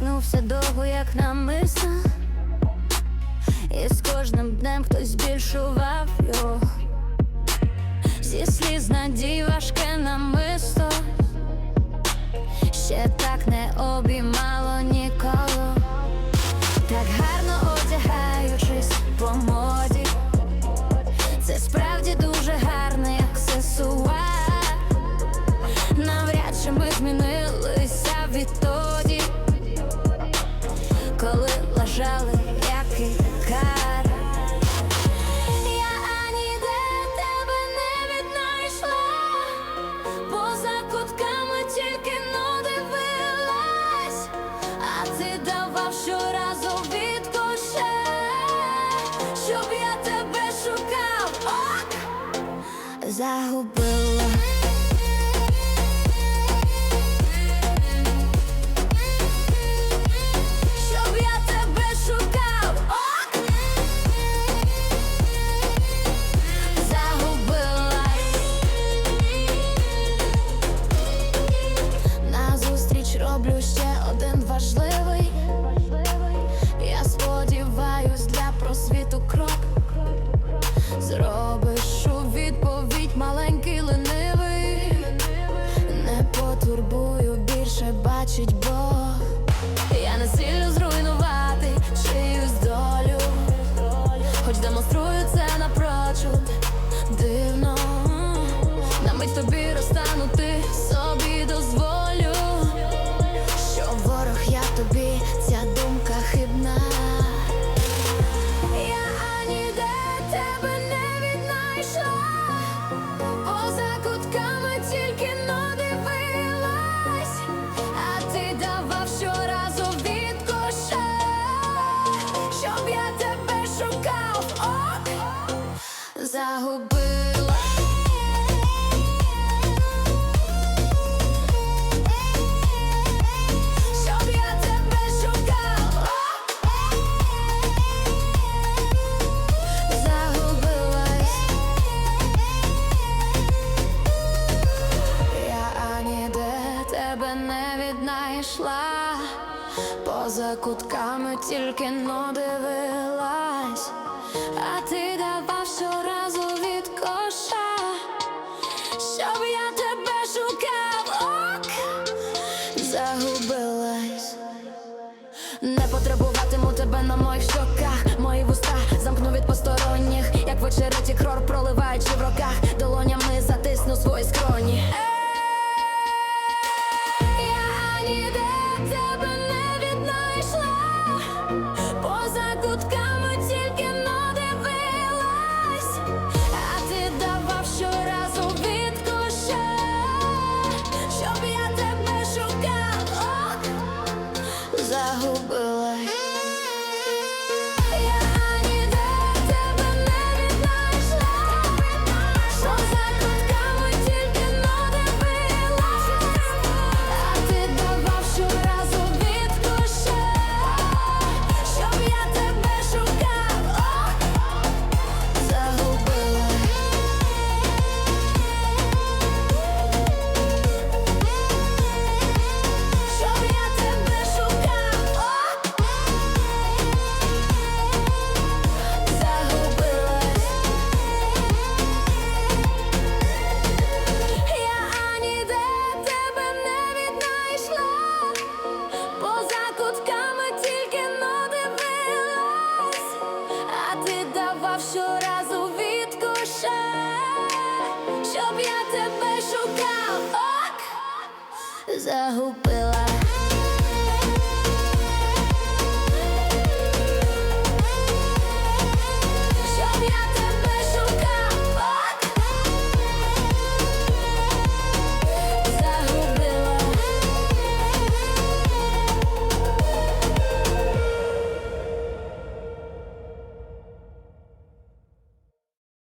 тягнувся довго, як намисно І з кожним днем хтось збільшував його. Зі сліз надій загубила. мить тобі розтанути собі дозволю. Що ворог я тобі, ця думка хибна. Я аніде тебе не віднайшла. Поза кутками тільки но а ти давав щоразу відкуше, щоб я тебе шукав, ок, загубила. Віднайшла, поза кутками тільки но дивилась, а ти давав щоразу від коша, щоб я тебе шукав, ок, загубилась. Не потребуватиму тебе на моїх щоках. Мої вуста замкну від посторонніх. Як в очереті крор проливаючи в роках. Долонями затисну свої скроні шукав, ок, загубилась.